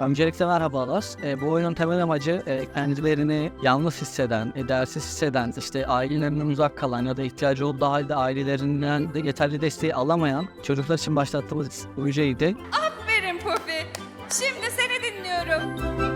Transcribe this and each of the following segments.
Öncelikle merhabalar. E, bu oyunun temel amacı e, kendilerini yalnız hisseden, e, değersiz hisseden, işte ailelerinden uzak kalan ya da ihtiyacı olduğu halde ailelerinden de yeterli desteği alamayan çocuklar için başlattığımız projeydi. Aferin Pufi. Şimdi seni dinliyorum.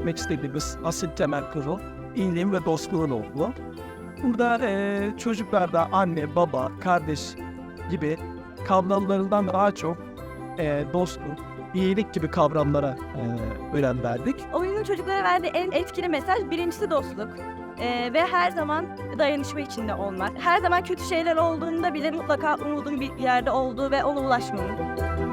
Öğretmek istediğimiz asil temel kuru iyiliğin ve dostluğun olduğu. Burada eee çocuklarda anne, baba, kardeş gibi kavramlarından daha çok eee dostluk, iyilik gibi kavramlara eee önem verdik. Oyunun çocuklara verdiği en etkili mesaj birincisi dostluk. Ee, ve her zaman dayanışma içinde olmak. Her zaman kötü şeyler olduğunda bile mutlaka umudun bir yerde olduğu ve ona ulaşmanın.